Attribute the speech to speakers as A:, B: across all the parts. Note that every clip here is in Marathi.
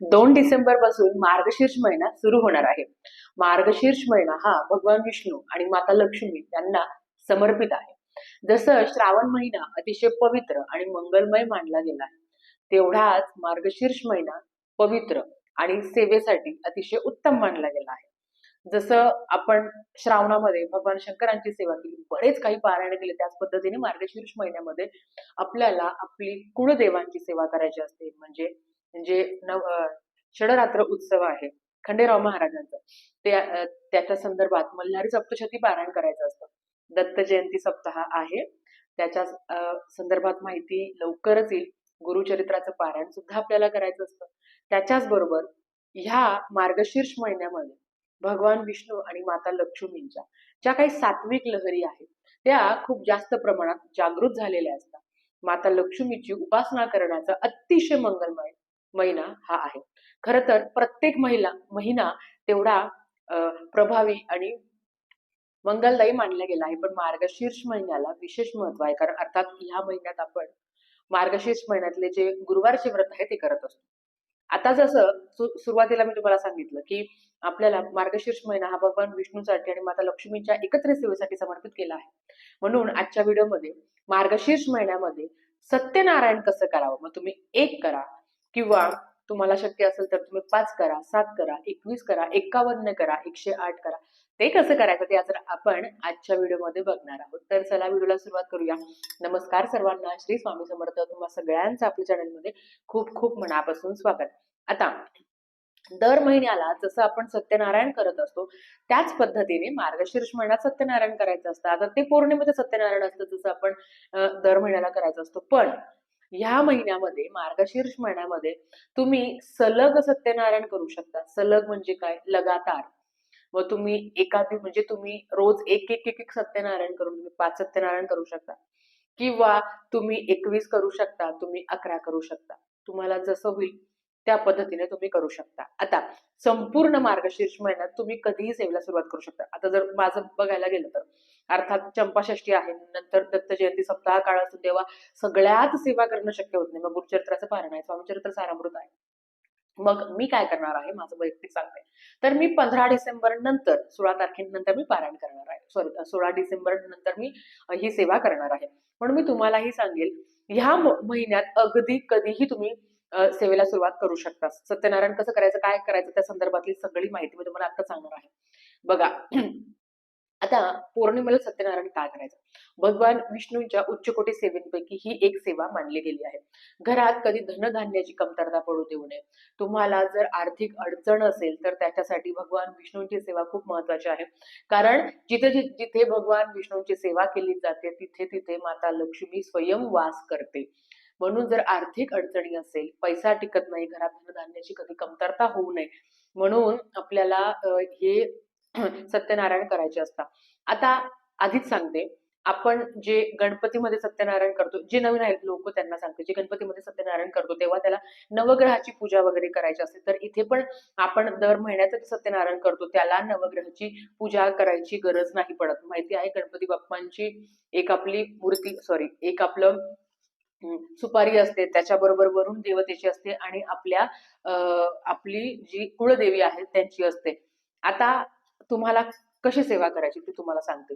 A: दोन डिसेंबरपासून मार्गशीर्ष महिना सुरू होणार आहे. मार्गशीर्ष महिना हा भगवान विष्णू आणि माता लक्ष्मी यांना समर्पित आहे. जसं श्रावण महिना अतिशय पवित्र आणि मंगलमय मानला गेला आहे तेवढाच मार्गशीर्ष महिना पवित्र आणि सेवेसाठी अतिशय उत्तम मानला गेला आहे. जसं आपण श्रावणामध्ये भगवान शंकरांची सेवा केली बरेच काही पारायण केले त्याच पद्धतीने मार्गशीर्ष महिन्यामध्ये आपल्याला आपली कुळदेवांची सेवा करायची असते. म्हणजे जे नव षडरात्र उत्सव आहे. खंडेराव महाराजांचा. त्या त्याच्या संदर्भात मल्हारी सप्तशती पारायण करायचं असतं. दत्त जयंती सप्ताह आहे. त्याच्या संदर्भात माहिती लवकरच येईल. गुरुचरित्राचं पारायण सुद्धा आपल्याला करायचं असतं. त्याच्याच बरोबर ह्या मार्गशीर्ष महिन्यामध्ये भगवान विष्णू आणि माता लक्ष्मींच्या ज्या काही सात्विक लहरी आहेत त्या खूप जास्त प्रमाणात जागृत झालेल्या असतात. माता लक्ष्मीची उपासना करण्याचा अतिशय मंगलमय महिना हा आहे. खर तर प्रत्येक महिला महिना तेवढा प्रभावी आणि मंगलदायी मानला गेला आहे. पण मार्गशीर्ष महिन्याला विशेष महत्त्व आहे. कारण अर्थात ह्या महिन्यात आपण मार्गशीर्ष महिन्यातले जे गुरुवारचे व्रत आहे ते करत असतो. आता जसं सु- सुरुवातीला मी तुम्हाला सांगितलं की आपल्याला मार्गशीर्ष महिना हा भगवान विष्णूसाठी आणि माता लक्ष्मीच्या एकत्र सेवेसाठी समर्पित केला आहे. म्हणून आजच्या व्हिडिओमध्ये मार्गशीर्ष महिन्यामध्ये सत्यनारायण कसं करावं? मग तुम्ही एक करा. किंवा तुम्हाला शक्य असेल तर तुम्ही पाच करा सात करा एकवीस करा एकावन्न करा एकशे आठ करा. ते कसं करायचं ते आज आपण आजच्या व्हिडिओमध्ये बघणार आहोत. तर चला व्हिडिओला सुरुवात करूया. नमस्कार सर्वांना. श्री स्वामी समर्थ. तुम्हा सगळ्यांचं आपल्या चॅनलमध्ये खूप खूप मनापासून स्वागत. आता दर महिन्याला जसं आपण सत्यनारायण करत असतो त्याच पद्धतीने मार्गशीर्ष महिन्यात सत्यनारायण करायचं असतं. आता ते पौर्णिमेचं सत्यनारायण असतं जसं आपण दर महिन्याला करायचं असतो. पण ह्या महिन्यामध्ये मार्गशीर्ष महिन्यामध्ये तुम्ही सलग सत्यनारायण करू शकता. सलग म्हणजे काय? लगातार. व तुम्ही एखादी म्हणजे तुम्ही रोज एक एक एक एक सत्यनारायण करून तुम्ही पाच सत्यनारायण करू शकता. किंवा तुम्ही एकवीस करू शकता तुम्ही अकरा करू शकता. तुम्हाला जसं होईल त्या पद्धतीने तुम्ही करू शकता. आता संपूर्ण मार्गशीर्ष महिन्यात तुम्ही कधीही सेवेला सुरुवात करू शकता. आता जर माझं बघायला गेलं तर अर्थात चंपाषष्ठी आहे. नंतर दत्त जयंती सप्ताह काळ असतो तेव्हा सगळ्याच सेवा करणं शक्य होत नाही. मग गुरुचरित्राचं पारण आहे. स्वामीचरित्र सारामृत आहे. मग मी काय करणार आहे? माझं वैयक्तिक सांगते. तर मी पंधरा डिसेंबर नंतर सोळा तारखेनंतर मी पारायण करणार आहे. सॉरी सोळा डिसेंबर नंतर मी ही सेवा करणार आहे. म्हणून मी तुम्हालाही सांगेल ह्या महिन्यात अगदी कधीही तुम्ही सेवेला सुरुवात करू शकता. सत्यनारायण कसं करायचं काय करायचं त्या संदर्भातली सगळी माहिती मी तुम्हाला आता सांगणार आहे. बघा आता पौर्णिमेला सत्यनारायण काय करायचं? भगवान विष्णूंच्या उच्चकोटी सेवेंपैकी ही एक सेवा मानली गेली आहे. घरात कधी धनधान्याची कमतरता पडू देऊ नये. तुम्हाला जर आर्थिक अडचण असेल तर त्याच्यासाठी भगवान विष्णूंची सेवा खूप महत्वाची आहे. कारण जिथे जिथे भगवान विष्णूंची सेवा केली जाते तिथे तिथे माता लक्ष्मी स्वयं वास करते. म्हणून जर आर्थिक अडचणी असेल पैसा टिकत नाही घरात धनधान्याची कधी कमतरता होऊ नये. म्हणून आपल्याला हे सत्यनारायण करायचे असतात. आता आधीच सांगते आपण जे गणपतीमध्ये सत्यनारायण करतो जे नवीन आहेत लोक त्यांना सांगते जे गणपतीमध्ये सत्यनारायण करतो तेव्हा त्याला नवग्रहाची पूजा वगैरे करायची असते. तर इथे पण आपण दर महिन्याचं सत्यनारायण करतो त्याला नवग्रहाची पूजा करायची गरज नाही पडत. माहिती आहे गणपती बाप्पांची एक आपली मूर्ती सॉरी एक आपलं सुपारी असते त्याच्याबरोबर वरुण देवतेची असते आणि आपल्या अं, आपली जी कुळदेवी आहे त्यांची असते. आता तुम्हाला कशी सेवा करायची ती तुम्हाला सांगते.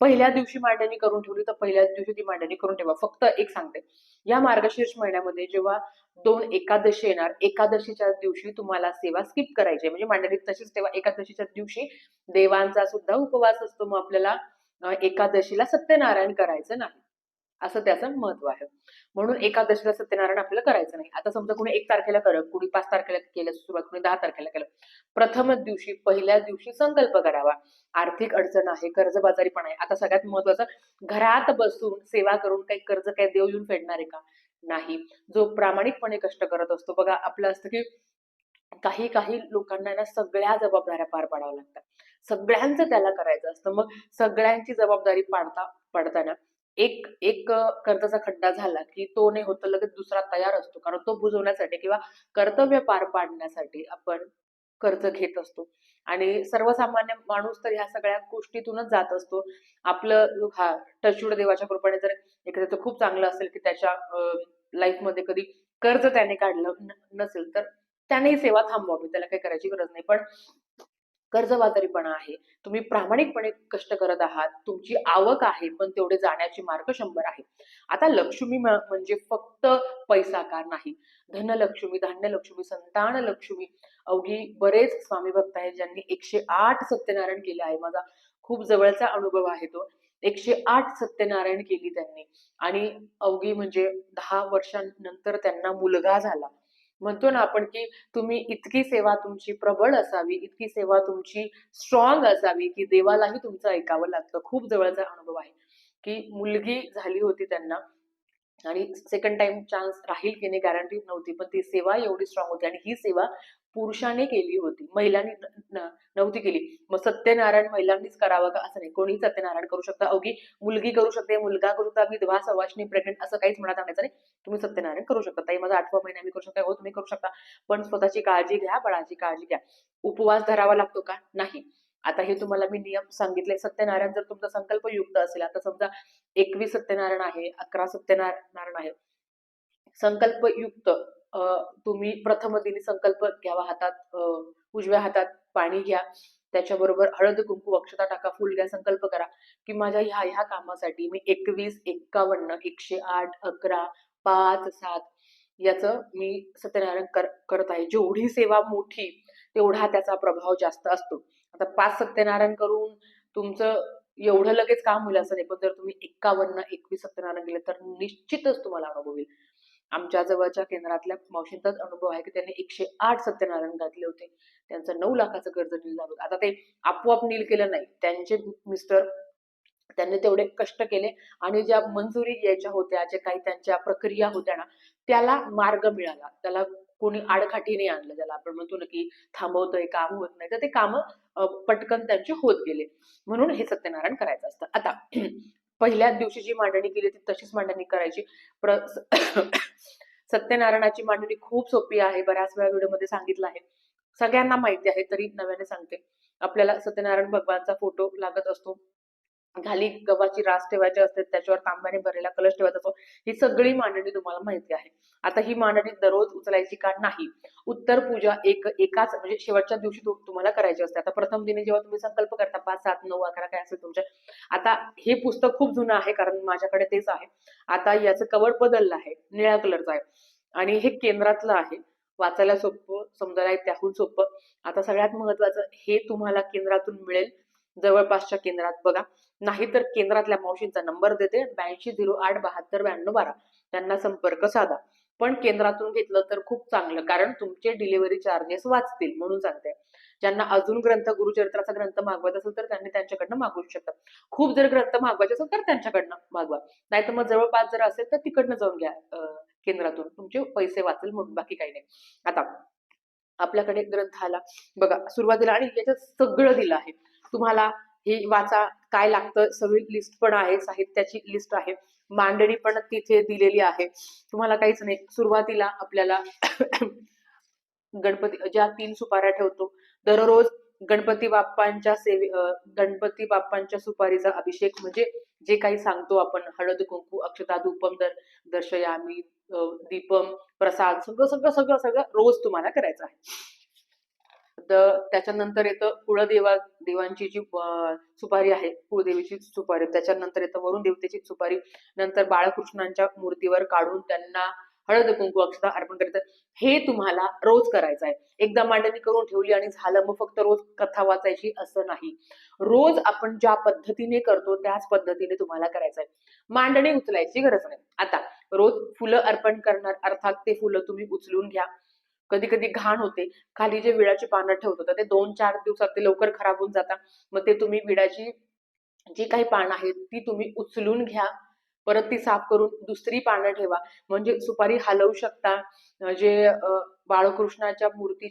A: पहिल्या दिवशी मांडणी करून ठेवली तर पहिल्या दिवशी ती मांडणी करून ठेवा. फक्त एक सांगते. या मार्गशीर्ष महिन्यामध्ये जेव्हा दोन एकादशी येणार एकादशीच्या दिवशी तुम्हाला सेवा स्किप करायची. म्हणजे मांडणी तशीच ठेवा. एकादशीच्या दिवशी देवांचा सुद्धा उपवास असतो. मग आपल्याला एकादशीला सत्यनारायण करायचं नाही. असं त्याचं महत्त्व आहे. म्हणून एकादशीला सत्यनारायण आपल्याला करायचं नाही. आता समजा कोणी एक तारखेला करत कोणी पाच तारखेला केलं सुरुवात कोणी दहा तारखेला केलं. प्रथम दिवशी पहिल्या दिवशी संकल्प करावा. आर्थिक अडचण आहे कर्जबाजारी पण आहे. आता सगळ्यात महत्वाचं घरात बसून सेवा करून काही कर्ज काय देव येऊन फेडणार आहे का? नाही. जो प्रामाणिकपणे कष्ट करत असतो. बघा आपलं असतं की काही काही लोकांना ना सगळ्या जबाबदाऱ्या पार पाडाव्या लागतात. सगळ्यांचं त्याला करायचं असतं. मग सगळ्यांची जबाबदारी पाडता पडताना एक एक कर्जाचा खड्डा झाला की तो नाही होत लगेच दुसरा तयार असतो. कारण तो बुजवण्यासाठी किंवा कर्तव्य पार पाडण्यासाठी आपण कर्ज घेत असतो. आणि सर्वसामान्य माणूस तर ह्या सगळ्या गोष्टीतूनच जात असतो. आपलं हा टचूड देवाच्या कृपेने जर एखाद्याचं खूप चांगलं असेल की त्याच्या लाईफमध्ये कधी कर्ज त्याने काढलं नसेल तर त्यानेही सेवा थांबवावी. त्याला काही करायची गरज नाही. पण कर्जबाजारीपणा आहे. तुम्ही प्रामाणिकपणे कष्ट करत आहात. तुमची आवक आहे पण तेवढे जाण्याचे मार्ग शंभर आहे आता लक्ष्मी म- म्हणजे फक्त पैसाकार नाही. धनलक्ष्मी धान्यलक्ष्मी संतान लक्ष्मी अवघी बरेच स्वामी भक्त आहेत ज्यांनी एकशे आठ सत्यनारायण केले आहे. माझा खूप जवळचा अनुभव आहे तो. एकशे आठ सत्यनारायण केली त्यांनी. आणि अवघी म्हणजे दहा वर्षांनंतर त्यांना मुलगा झाला. म्हणतो ना आपण की तुम्ही इतकी सेवा तुमची प्रबळ असावी इतकी सेवा तुमची स्ट्रॉंग असावी की देवालाही तुमचं ऐकावं लागतं. खूप जवळचा अनुभव आहे की मुलगी झाली होती त्यांना. आणि सेकंड टाइम चान्स राहील की नाही गॅरंटी नव्हती. पण ती सेवा एवढी स्ट्रॉंग होती आणि ही सेवा पुरुषाने केली होती. महिलांनी नव्हती केली. मग सत्यनारायण महिलांनीच करावं का? असं नाही. कोणीही सत्यनारायण करू शकता. अवघी मुलगी करू शकते मुलगा करू शकता विधवा सवाशनी प्रेग्नेंट असं काहीच म्हणत आणायचं नाही. तुम्ही सत्यनारायण करू शकता. ताई माझा आठवा महिना मी करू शकता. हो तुम्ही करू शकता. पण स्वतःची काळजी घ्या बळाची काळजी घ्या. उपवास धरावा लागतो का? नाही. आता हे तुम्हाला मी नियम सांगितले. सत्यनारायण जर तुमचा संकल्प युक्त असेल आता समजा एकवीस सत्यनारायण आहे अकरा सत्यनारायण आहे. संकल्प युक्त तुम्ही प्रथम दिनी संकल्प घ्यावा हातात उजव्या हातात पाणी घ्या. त्याच्याबरोबर हळद कुंकू अक्षता टाका फुल घ्या संकल्प करा. की माझ्या ह्या ह्या कामासाठी मी एकवीस एक्कावन्न एकशे आठ अकरा पाच सात याचं मी सत्यनारायण कर करत आहे. जेवढी सेवा मोठी तेवढा त्याचा प्रभाव जास्त असतो. आता पाच सत्यनारायण करून तुमचं एवढं लगेच काम होईल असं नाही. पण जर तुम्ही एक्कावन्न एकवीस सत्यनारायण केले तर निश्चितच तुम्हाला अनुभव येईल आमच्या जवळच्या केंद्रातल्या मावशींचाच अनुभव आहे की त्यांनी एकशे आठ सत्यनारायण घातले होते. त्यांचं नऊ लाखाचं कर्ज नील झालं. होतं. आता ते आपोआप नील केलं नाही. त्यांचे मिस्टर त्यांनी तेवढे कष्ट केले आणि ज्या मंजुरी यायच्या होत्या जे काही त्यांच्या प्रक्रिया होत्या ना त्याला मार्ग मिळाला. त्याला कोणी आडखाटीने आणलं ज्याला आपण म्हणतो ना की थांबवतोय काम होत नाही तर ते काम पटकन त्यांचे होत गेले. म्हणून हे सत्यनारायण करायचं असतं. आता पहिल्याच दिवशी जी मांडणी केली ती तशीच मांडणी करायची. प्र सत्यनारायणाची मांडणी खूप सोपी आहे. बऱ्याच वेळा व्हिडिओमध्ये सांगितलं आहे. सगळ्यांना माहिती आहे तरी नव्याने सांगते. आपल्याला सत्यनारायण भगवानचा फोटो लागत असतो. खाली गव्हाची रास ठेवायची असते त्याच्यावर तांब्याने भरलेला कलश ठेवायचा असतो. ही सगळी मांडणी तुम्हाला माहिती आहे. आता ही मांडणी दररोज उचलायची का नाही? उत्तर पूजा एक एकाच म्हणजे शेवटच्या दिवशी तुम्हाला करायची असते. आता प्रथम दिनी जेव्हा तुम्ही संकल्प करता पाच सात नऊ अकरा काय असेल तुमच्या आता हे पुस्तक खूप जुनं आहे कारण माझ्याकडे तेच आहे. आता याचं कवर बदललं आहे निळ्या कलरचं आहे. आणि हे केंद्रातलं आहे. वाचायला सोपं समजायला त्याहून सोपं. आता सगळ्यात महत्वाचं हे तुम्हाला केंद्रातून मिळेल. जवळपासच्या केंद्रात बघा. नाहीतर केंद्रातल्या मावशींचा नंबर देते. ब्याऐंशी झिरो आठ बहात्तर ब्याण्णव बारा. त्यांना संपर्क साधा. पण केंद्रातून घेतलं तर खूप चांगलं. कारण तुमचे डिलिव्हरी चार्जेस वाचतील म्हणून सांगते. ज्यांना अजून ग्रंथ गुरुचरित्राचा ग्रंथ मागवायचा असेल तर त्यांनी त्यांच्याकडनं मागवू शकतात. खूप जर ग्रंथ मागवायचे असेल तर त्यांच्याकडनं मागवा. नाही तर मग जवळपास जर असेल तर तिकडनं जाऊन घ्या केंद्रातून. तुमचे पैसे वाचेल म्हणून. बाकी काही नाही. आता आपल्याकडे ग्रंथ आला. बघा सुरुवातीला आणि याच्यात सगळं दिलं आहे. तुम्हाला हे वाचा काय लागतं? सगळी लिस्ट पण आहे साहित्याची लिस्ट आहे. मांडणी पण तिथे दिलेली आहे. तुम्हाला काहीच नाही. सुरुवातीला आपल्याला गणपती ज्या तीन सुपाऱ्या ठेवतो दररोज गणपती बाप्पांच्या सेवे गणपती बाप्पांच्या सुपारीचा अभिषेक म्हणजे जे काही सांगतो आपण हळद कुंकू अक्षता धूपम दर दर्शयामी दीपम प्रसाद सगळं सगळं सगळं सगळं रोज तुम्हाला करायचं आहे. तर त्याच्यानंतर येतं कुळदेवा देवांची जी सुपारी आहे कुळदेवीची सुपारी त्याच्यानंतर येतं वरुण देवतेची सुपारी नंतर बाळकृष्णांच्या मूर्तीवर काढून त्यांना हळद कुंकू अक्षता अर्पण करायचं हे तुम्हाला रोज करायचं आहे. एकदा मांडणी करून ठेवली आणि झालं मग फक्त रोज कथा वाचायची असं नाही. रोज आपण ज्या पद्धतीने करतो त्याच पद्धतीने तुम्हाला करायचं आहे. मांडणी उचलायची गरज नाही. आता रोज फुलं अर्पण करणार अर्थात ते फुलं तुम्ही उचलून घ्या. कधी कधी घाण होते. खाली जे विड्याची पानं ठेवतो तर ते दोन चार दिवसात ते लवकर खराब होऊन जातात मग ते तुम्ही विड्याची जी काही पानं आहेत ती तुम्ही उचलून घ्या. परत ती साफ करून दुसरी पानं ठेवा. म्हणजे सुपारी हलवू शकता. जे बाळकृष्णाच्या मूर्ती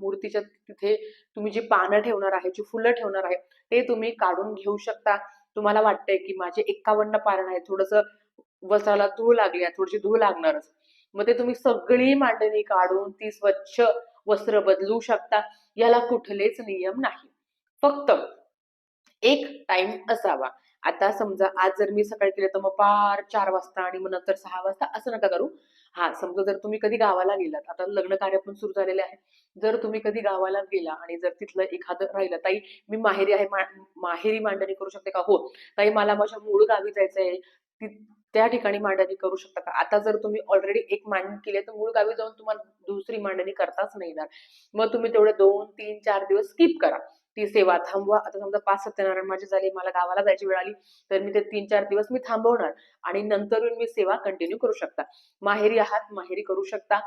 A: मूर्तीच्या तिथे तुम्ही जी पानं ठेवणार आहे जी फुलं ठेवणार आहे ते तुम्ही काढून घेऊ शकता. तुम्हाला वाटतंय की माझे एक्कावन्न पारण आहे थोडस वस्त्राला धूळ लागली आहे थोडीशी धूळ लागणारच. मग ते तुम्ही सगळी मांडणी काढून ती स्वच्छ वस्त्र बदलू शकता. याला कुठलेच नियम नाही. फक्त एक टाइम असावा. आता समजा आज जर मी सकाळी केलं तर मग पार चार वाजता आणि मग नंतर सहा वाजता असं नका करू. हा समजा जर तुम्ही कधी गावाला गेलात आता लग्न कार्य पण सुरू झालेले आहे. जर तुम्ही कधी गावाला गेला आणि जर तिथलं एखादं राहिलं ताई मी माहेरी आहे माहेरी मांडणी करू शकते का? हो. ताई मला माझ्या मूळ गावी जायचं आहे त्या ठिकाणी मांडणी करू शकता का? आता जर तुम्ही ऑलरेडी एक मांडणी केली तर मूळ गावी जाऊन तुम्हाला दुसरी मांडणी करताच नाही येणार. मग तुम्ही तेवढे दोन तीन चार दिवस स्किप करा. ती सेवा थांबवा. आता समजा पाच सत्यनारायण माझी झाली मला गावाला जायची वेळ आली तर मी ते तीन चार दिवस मी थांबवणार आणि नंतर येऊन मी सेवा कंटिन्यू करू शकता. माहेरी आहात माहेरी करू शकता.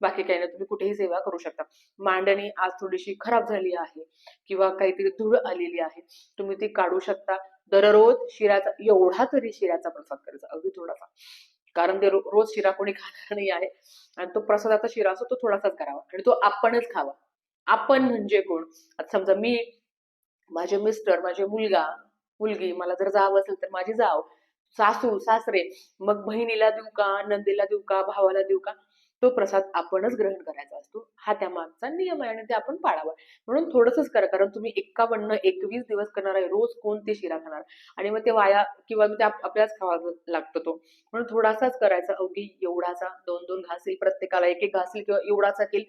A: बाकी काही नाही तुम्ही कुठेही सेवा करू शकता. मांडणी आज थोडीशी खराब झाली आहे किंवा काहीतरी धूळ आलेली आहे. तुम्ही ती काढू शकता. दररोज शिराचा एवढा तरी शिऱ्याचा प्रसाद करायचा अगदी थोडासा. कारण ते रोज शिरा कोणी खाणार नाही आहे. आणि तो प्रसादाचा शिरा असतो तो थोडासाच करावा. आणि तो आपणच खावा. आपण म्हणजे कोण? आता समजा मी माझे मिस्टर माझे मुलगा मुलगी मला जर जाव असेल तर माझी जाव. सासू सासरे मग बहिणीला देऊ का? नंदीला देऊ का? भावाला देऊ का? तो प्रसाद आपणच ग्रहण करायचा असतो हा त्या मागचा नियम आहे आणि ते आपण पाळावा. म्हणून थोडंसंच करा कारण तुम्ही एक्कावन्न एकवीस दिवस करणार आहे रोज कोण ते शिरा खाणार? आणि मग ते वाया किंवा मग ते आपल्याच आपल्यालाच खावा लागतो तो. म्हणून थोडासाच करायचा अवघी एवढासा दोन दोन घासील प्रत्येकाला एक एक घासील किंवा एवढाचा केल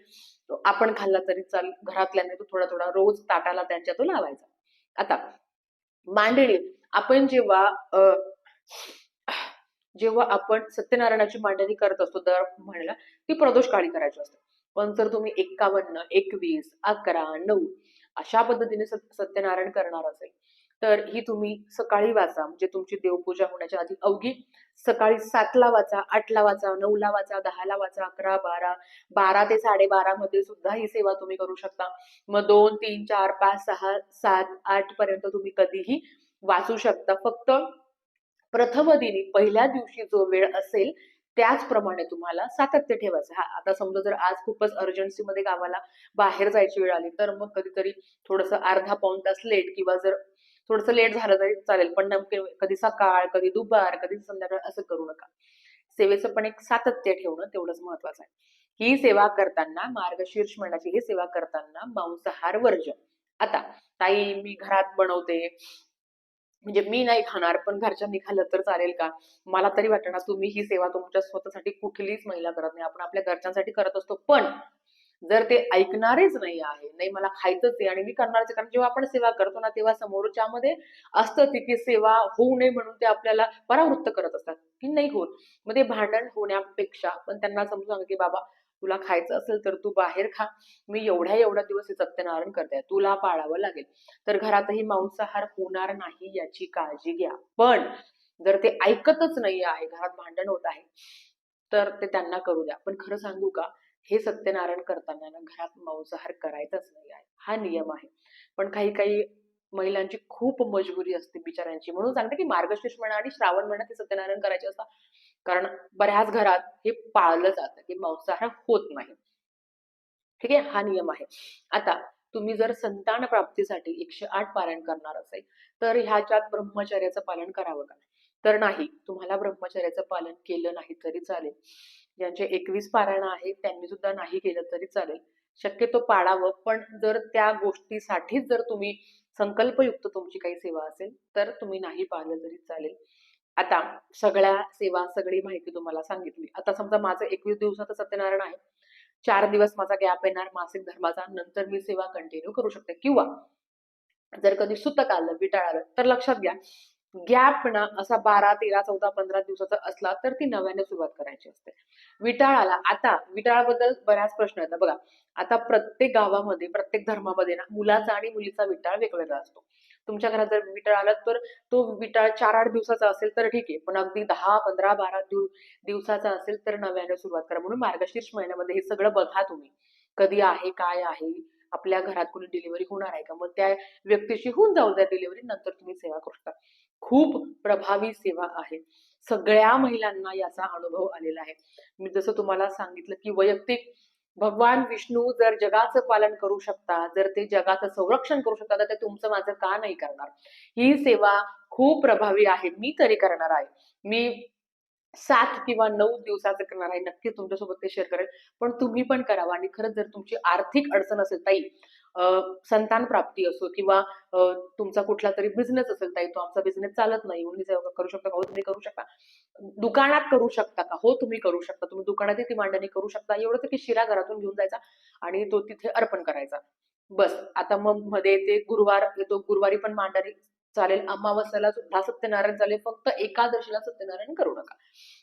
A: तो आपण खाल्ला तरी चाल घरातल्याने तो थोडा थोडा रोज ताटाला त्यांच्या तो लावायचा. आता मांडणी आपण जेव्हा अ, जेव्हा आपण सत्यनारायणाची मांडणी करत असतो दर महिन्याला ती प्रदोष काळी करायची असते. पण जर तुम्ही एक्कावन्न एकवीस अकरा नऊ अशा पद्धतीने सत्यनारायण करणार असेल तर ही तुम्ही सकाळी वाचा म्हणजे तुमची देवपूजा होण्याच्या आधी अवघी सकाळी सातला वाचा आठला वाचा नऊला वाचा दहाला वाचा अकरा बारा बारा ते साडेबारा मध्ये सुद्धा ही सेवा तुम्ही करू शकता. मग दोन तीन चार पाच सहा सात आठ पर्यंत तुम्ही कधीही वाचू शकता. फक्त प्रथम दिनी पहिल्या दिवशी जो वेळ असेल त्याचप्रमाणे तुम्हाला सातत्य ठेवायचं. हा आता समजा जर आज खूपच अर्जन्सी मध्ये गावाला बाहेर जायची वेळ आली तर मग कधीतरी थोडस अर्धा पाऊण तास लेट किंवा जर थोडस लेट झालं तरी चालेल पण नेमके कधी सकाळ कधी दुपार कधी संध्याकाळ असं करू नका. सेवेचं पण एक सातत्य ठेवणं तेवढंच महत्वाचं आहे. ही सेवा करताना मार्गशीर्ष महिन्याची ही सेवा करताना मांसाहार वर्ज आता ताई मी घरात बनवते म्हणजे मी नाही खाणार पण घरच्यांनी खाल्लं तर चालेल का? मला तरी वाटणार तुम्ही ही सेवा तुमच्या स्वतःसाठी कुठलीच महिला करत नाही. आपण आपल्या घरच्यांसाठी करत असतो. पण जर ते ऐकणारेच नाही आहे नाही मला खायचंच आहे आणि मी करणारच आहे. कारण जेव्हा आपण सेवा करतो ना तेव्हा समोरच्यामध्ये असतं तिथे सेवा होऊ नये म्हणून ते आपल्याला परावृत्त करत असतात. की नाही होत. मग ते भांडण होण्यापेक्षा पण त्यांना समजून सांग की बाबा तुला खायचं असेल तर तू बाहेर खा. मी एवढ्या एवढ्या दिवस हे सत्यनारायण करते. तुला पाळावं लागेल. तर घरातही मांसाहार होणार नाही याची काळजी घ्या. पण जर ते ऐकतच नाही आहे घरात भांडण होत आहे तर ते त्यांना करू द्या. पण खरं सांगू का? हे सत्यनारायण करताना ना घरात मांसाहार करायचाच नाही आहे. हा नियम आहे. पण काही काही महिलांची खूप मजबुरी असते बिचाऱ्यांची. म्हणून सांगते की मार्गशीर्ष म्हणा आणि श्रावण म्हणा ते सत्यनारायण करायचे असतात. कारण बऱ्याच घरात हे पाळलं जातं की मांसाहार होत नाही. ठीक आहे? हा नियम आहे. आता तुम्ही जर संतान प्राप्तीसाठी एकशे आठ पारायण करणार असेल तर ह्याच्यात ब्रह्मचर्याचं पालन करावं का? तर नाही. तुम्हाला ब्रह्मचर्याचं पालन केलं नाही तरी चालेल. ज्यांचे एकवीस पारायण आहेत त्यांनी सुद्धा नाही केलं तरी चालेल. शक्यतो पाळावं पण जर त्या गोष्टीसाठीच जर तुम्ही संकल्पयुक्त तुमची काही सेवा असेल तर तुम्ही नाही पाळलं तरी चालेल. आता सगळ्या सेवा सगळी माहिती तुम्हाला सांगितली. आता समजा माझं एकवीस दिवसाचं सत्यनारायण आहे. चार दिवस माझा गॅप येणार मासिक धर्माचा नंतर मी सेवा कंटिन्यू करू शकते. किंवा जर कधी सुतक आलं विटाळ आलं तर लक्षात घ्या. गॅप ना असा बारा तेरा चौदा पंधरा दिवसाचा असला तर ती नव्याने सुरुवात करायची असते. विटाळाला आता विटाळाबद्दल बऱ्याच प्रश्न येतात. बघा आता प्रत्येक गावामध्ये प्रत्येक धर्मामध्ये ना मुलाचा आणि मुलीचा विटाळ वेगवेगळा असतो. तुमच्या घरात जर विटाळ आला तर तो विटाळ चार आठ दिवसाचा असेल तर ठीक आहे. पण अगदी दहा पंधरा बारा दिवसाचा असेल तर नव्याने सुरुवात करा. म्हणून मार्गशीर्ष महिन्यामध्ये हे सगळं बघा तुम्ही. कधी आहे काय आहे आपल्या घरात कोणी डिलिव्हरी होणार आहे का? मग त्या व्यक्तीशी होऊन जाऊ द्या डिलिव्हरी नंतर तुम्ही सेवा करू शकता. खूप प्रभावी सेवा आहे. सगळ्या महिलांना याचा अनुभव आलेला आहे. मी जसं तुम्हाला सांगितलं की वैयक्तिक भगवान विष्णू जर जगाचं पालन करू शकता जर ते जगाचं संरक्षण करू शकता तर ते तुमचं माझं का नाही करणार? ही सेवा खूप प्रभावी आहे. मी तरी करणार आहे. मी सात किंवा नऊ दिवसाचं करणार आहे नक्कीच तुमच्यासोबत ते शेअर करेल. पण तुम्ही पण करावं आणि खरंच जर तुमची आर्थिक अडचण असेल ताई संतान प्राप्ती असो किंवा तुमचा कुठला तरी बिझनेस असेल ताई तो आमचा बिझनेस चालत नाही मुली करू शकता का? हो तुम्ही करू शकता. दुकानात करू शकता का? हो तुम्ही करू शकता. तुम्ही दुकानातही ती मांडणी करू शकता. एवढं की शिरा घरातून घेऊन जायचा आणि तो तिथे अर्पण करायचा. बस आता मग मध्ये ते गुरुवार येतो गुरुवारी पण मांडणी चालेल अमावस्याला सुद्धा सत्यनारायण चालेल फक्त एकादशीला सत्यनारायण करू नका.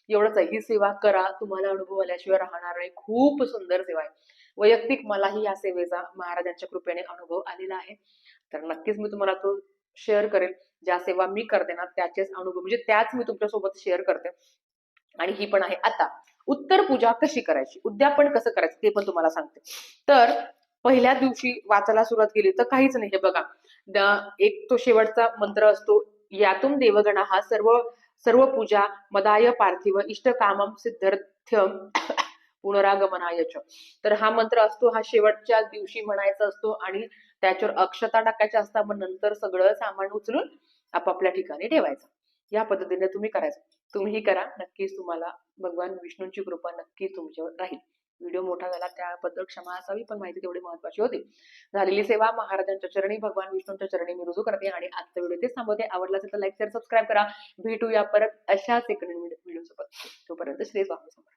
A: एवढंच आहे ही सेवा करा तुम्हाला अनुभव आल्याशिवाय राहणार नाही. खूप सुंदर सेवा आहे. वैयक्तिक मलाही या सेवेचा महाराजांच्या कृपेने अनुभव आलेला आहे. तर नक्कीच मी तुम्हाला तो शेअर करेल. ज्या सेवा मी करते ना त्याचेच अनुभव म्हणजे त्याच मी तुमच्यासोबत शेअर करते. आणि ही पण आहे आता. उत्तर पूजा कशी करायची? उद्यापन कसं करायचं? ते पण तुम्हाला सांगते. तर पहिल्या दिवशी वाचायला सुरुवात केली तर काहीच नाही. हे बघा. एक तो शेवटचा मंत्र असतो. यातून देवगणा हा सर्व सर्व पूजा मदाय पार्थिव इष्ट कामम सिद्धार्थ पुनरागमनायच. तर हा मंत्र असतो हा शेवटच्या दिवशी म्हणायचा असतो आणि त्याच्यावर अक्षता टाकायच्या असतात. मग नंतर सगळं सामान उचलून आपापल्या ठिकाणी ठेवायचं. या पद्धतीने तुम्ही करायचं. तुम्हीही करा. नक्कीच तुम्हाला भगवान विष्णूंची कृपा नक्कीच तुमच्यावर राहील. व्हिडिओ मोठा झाला त्याबद्दल क्षमा असावी पण माहिती तेवढी महत्वाची होती. झालेली सेवा महाराजांच्या चरणी भगवान विष्णूंच्या चरणी मी रुजू करते आणि आजचा व्हिडिओ तेच थांबवते. आवडला असेल तर लाईक शेअर सबस्क्राईब करा. भेटूया परत अशाच एक व्हिडिओ सोबत. तोपर्यंत श्री स्वामी समोर